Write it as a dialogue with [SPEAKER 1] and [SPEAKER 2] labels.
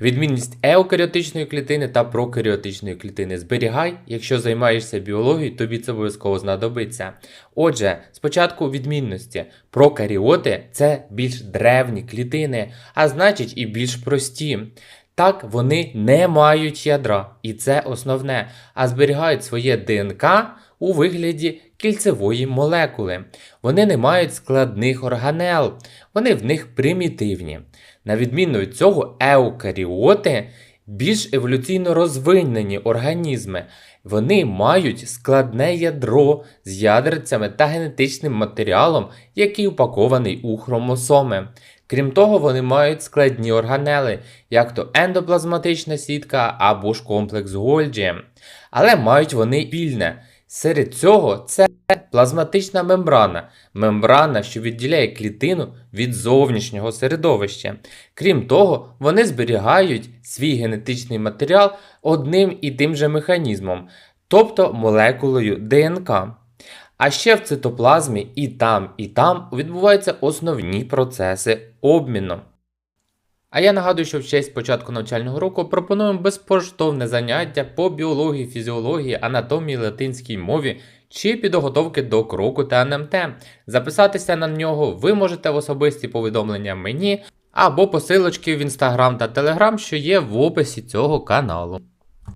[SPEAKER 1] Відмінність еукаріотичної клітини та прокаріотичної клітини зберігай, якщо займаєшся біологією, тобі це обов'язково знадобиться. Отже, спочатку відмінності. Прокаріоти це більш древні клітини, а значить і більш прості. Так, вони не мають ядра, і це основне, а зберігають своє ДНК у вигляді кільцевої молекули. Вони не мають складних органел, вони в них примітивні. На відміну від цього, еукаріоти більш еволюційно розвинені організми. Вони мають складне ядро з ядрицями та генетичним матеріалом, який упакований у хромосоми. Крім того, вони мають складні органели, як то ендоплазматична сітка або ж комплекс Гольджі. Але мають вони спільне. Серед цього це плазматична мембрана, мембрана, що відділяє клітину від зовнішнього середовища. Крім того, вони зберігають свій генетичний матеріал одним і тим же механізмом, тобто молекулою ДНК. А ще в цитоплазмі і там, і там відбуваються основні процеси обміну. А я нагадую, що в честь початку навчального року пропонуємо безкоштовне заняття по біології, фізіології, анатомії, латинській мові чи підготовки до кроку та НМТ. Записатися на нього ви можете в особисті повідомлення мені або посилочки в інстаграм та телеграм, що є в описі цього каналу.